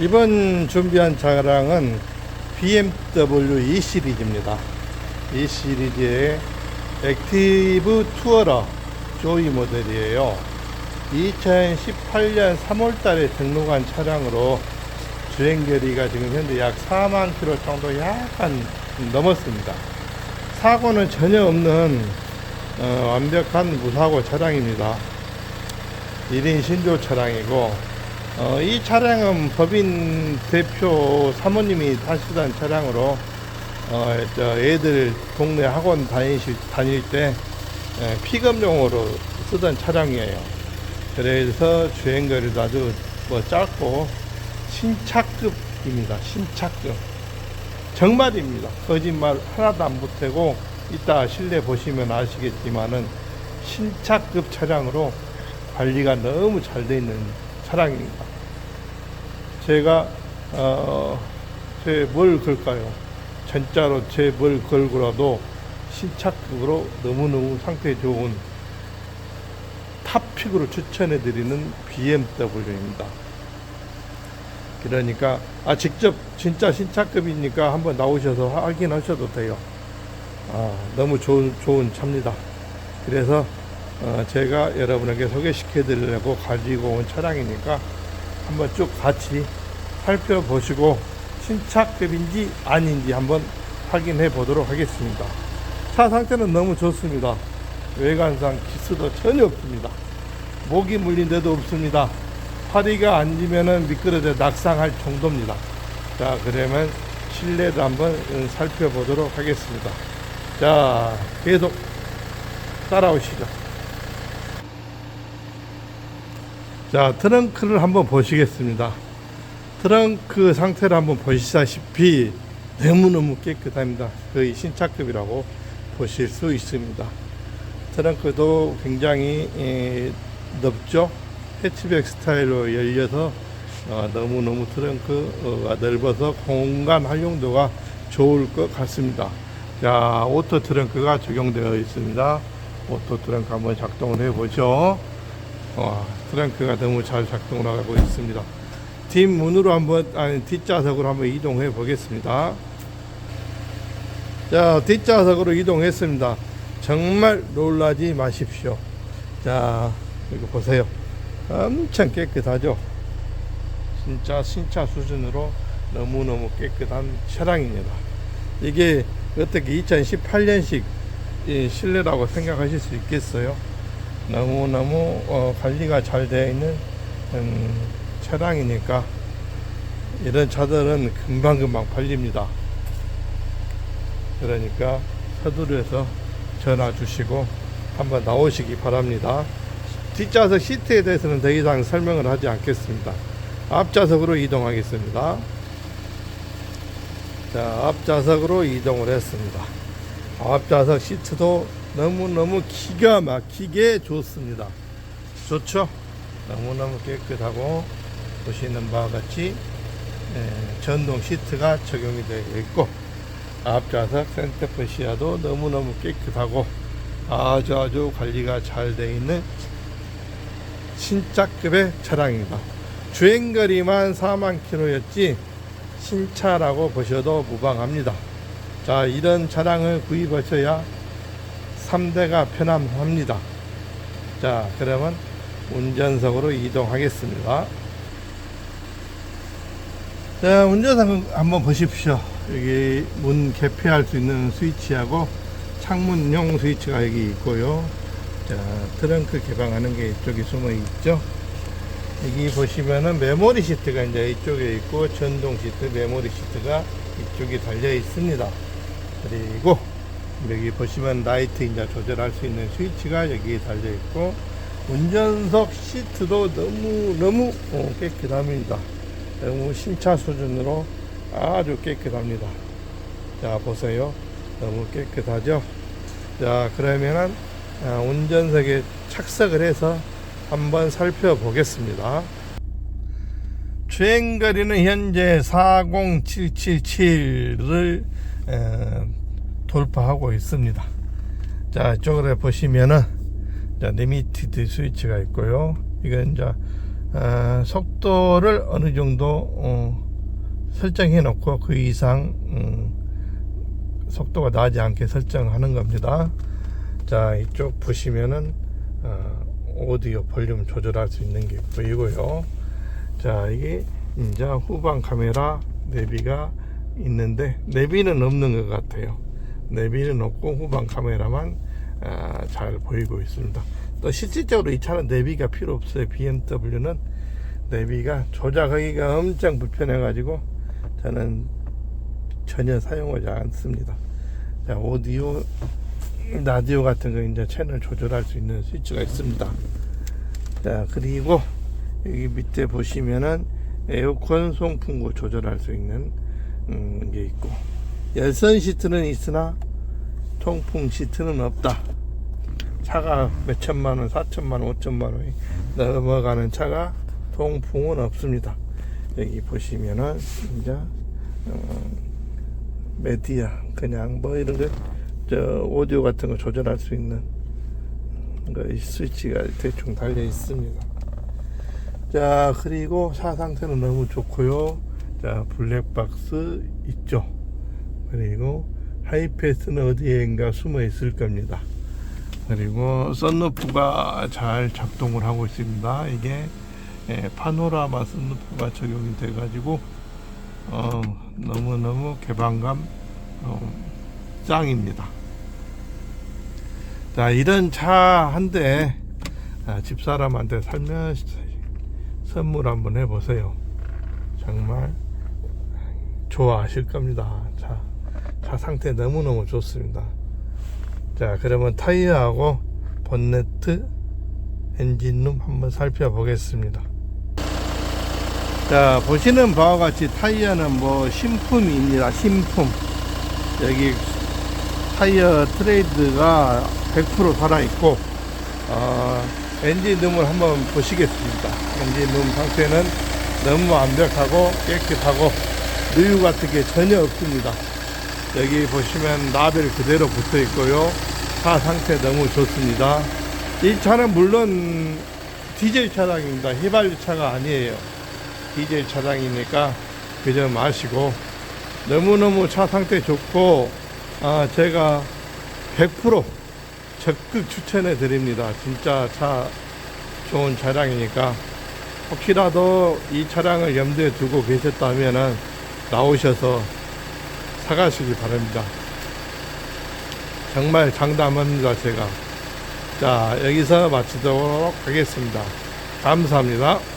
이번 준비한 차량은 BMW E 시리즈입니다. 이 시리즈의 액티브 투어러 조이 모델이에요. 2018년 3월 달에 등록한 차량으로 주행거리가 지금 현재 약 4만 킬로 정도 약간 넘었습니다. 사고는 전혀 없는 어, 완벽한 무사고 차량입니다. 1인 신조 차량이고 어, 이 차량은 법인 대표 사모님이 타시던 차량으로 어, 저 애들 동네 학원 다니실, 다닐 때 에, 픽업용으로 쓰던 차량이에요. 그래서 주행 거리도 아주 뭐 짧고 신차급입니다. 신차급. 정말입니다. 거짓말 하나도 안 보태고 이따 실내 보시면 아시겠지만은 신차급 차량으로 관리가 너무 잘 돼 있는 차량입니다. 제가 어, 제뭘 걸까요? 전자로 제 뭘 걸고라도 신차급으로 너무너무 상태 좋은 탑픽으로 추천해 드리는 BMW입니다. 그러니까 아 직접 진짜 신차급이니까 한번 나오셔서 확인하셔도 돼요. 아, 너무 좋은 좋은 차입니다. 그래서 어, 제가 여러분에게 소개시켜 드리려고 가지고 온 차량이니까 한번 쭉 같이 살펴보시고 신차급인지 아닌지 한번 확인해 보도록 하겠습니다. 차 상태는 너무 좋습니다. 외관상 기스도 전혀 없습니다. 모기 물린 데도 없습니다. 파리가 앉으면은 미끄러져 낙상할 정도입니다. 자, 그러면 실내도 한번 음, 살펴보도록 하겠습니다. 자, 계속 따라오시죠. 자, 트렁크를 한번 보시겠습니다. 트렁크 상태를 한번 보시다시피 너무너무 깨끗합니다. 거의 신차급이라고 보실 수 있습니다. 트렁크도 굉장히 에, 넓죠. 해치백 스타일로 열려서 어, 너무너무 트렁크가 넓어서 공간 활용도가 좋을 것 같습니다. 자, 오토 트렁크가 적용되어 있습니다. 오토 트렁크 한번 작동을 해 보죠. 와, 트렁크가 너무 잘 작동을 하고 있습니다. 뒷문으로 한번, 아니, 뒷좌석으로 한번 이동해 보겠습니다. 자, 뒷좌석으로 이동했습니다. 정말 놀라지 마십시오. 자, 이거 보세요. 엄청 깨끗하죠? 진짜 신차 수준으로 너무너무 깨끗한 차량입니다. 이게 어떻게 2018년식 실내라고 생각하실 수 있겠어요? 너무너무 어, 관리가 잘 되어 있는 음, 차량이니까 이런 차들은 금방금방 팔립니다. 그러니까 서두르서 전화 주시고 한번 나오시기 바랍니다. 뒷좌석 시트에 대해서는 더 이상 설명을 하지 않겠습니다. 앞좌석으로 이동하겠습니다. 자, 앞좌석으로 이동을 했습니다. 앞좌석 시트도 너무너무 기가 막히게 좋습니다. 좋죠? 너무너무 깨끗하고 보시는 바와 같이 예, 전동 시트가 적용이 되어 있고 앞좌석 센터폰 시야도 너무너무 깨끗하고 아주 아주 관리가 잘 되어 있는 신차급의 차량입니다. 주행거리만 4만 킬로였지 신차라고 보셔도 무방합니다. 자, 이런 차량을 구입하셔야 3대가 편함합니다. 자, 그러면 운전석으로 이동하겠습니다. 자, 운전석 한번 보십시오. 여기 문 개폐할 수 있는 스위치하고 창문용 스위치가 여기 있고요. 자, 트렁크 개방하는 게 이쪽에 숨어 있죠. 여기 보시면은 메모리 시트가 이제 이쪽에 있고 전동 시트, 메모리 시트가 이쪽에 달려 있습니다. 그리고 여기 보시면 라이트 이제 조절할 수 있는 스위치가 여기에 달려 있고 운전석 시트도 너무 너무 어, 깨끗합니다. 너무 신차 수준으로 아주 깨끗합니다. 자 보세요. 너무 깨끗하죠. 자 그러면은 아, 운전석에 착석을 해서 한번 살펴보겠습니다. 주행거리는 현재 40777을 돌파하고 있습니다. 자, 이쪽으로 보시면은 자, 리미티드 스위치가 있고요. 이건 이제 어, 속도를 어느 정도 어, 설정해 놓고 그 이상 음, 속도가 나지 않게 설정하는 겁니다. 자 이쪽 보시면은 어, 오디오 볼륨 조절할 수 있는 게 보이고요. 자 이게 이제 후방 카메라 내비가 있는데 내비는 없는 것 같아요. 내비는 없고 후방 카메라만 아, 잘 보이고 있습니다. 또 실질적으로 이 차는 내비가 필요 없어요. BMW는 내비가 조작하기가 엄청 불편해 가지고 저는 전혀 사용하지 않습니다. 자 오디오 라디오 같은 거 이제 채널 조절할 수 있는 스위치가 있습니다. 자 그리고 여기 밑에 보시면은 에어컨 송풍구 조절할 수 있는 음, 게 있고 열선 시트는 있으나 통풍 시트는 없다. 차가 몇 천만 원, 사천만 원, 오천만 원이 넘어가는 차가 통풍은 없습니다. 여기 보시면은 이제 어, 메디아 그냥 뭐 이런 거저 오디오 같은 거 조절할 수 있는 거 스위치가 대충 달려 있습니다. 자 그리고 차 상태는 너무 좋고요. 자 블랙박스 있죠. 그리고 하이패스는 어디에인가 숨어 있을 겁니다. 그리고 썬루프가 잘 작동을 하고 있습니다. 이게 예, 파노라마 썬루프가 적용이 돼가지고 어, 너무너무 개방감 어, 짱입니다. 자 이런 차 한대 아, 집사람한테 살면 선물 한번 해보세요. 정말 좋아하실 겁니다. 차, 차 상태 너무너무 좋습니다. 자, 그러면 타이어하고 본네트, 엔진룸 한번 살펴보겠습니다. 자, 보시는 바와 같이 타이어는 뭐 신품입니다. 신품. 여기 타이어 트레이드가 100% 살아있고, 어, 엔진룸을 한번 보시겠습니다. 엔진룸 상태는 너무 완벽하고 깨끗하고 누유 같은 게 전혀 없습니다. 여기 보시면 라벨 그대로 붙어 있고요. 차 상태 너무 좋습니다. 이 차는 물론 디젤 차량입니다. 휘발유 차가 아니에요. 디젤 차량이니까 그 점 아시고 너무너무 차 상태 좋고 아, 제가 100% 적극 추천해 드립니다. 진짜 차 좋은 차량이니까 혹시라도 이 차량을 염두에 두고 계셨다면은 나오셔서 사가시기 바랍니다. 정말 장담합니다, 제가. 자, 여기서 마치도록 하겠습니다. 감사합니다.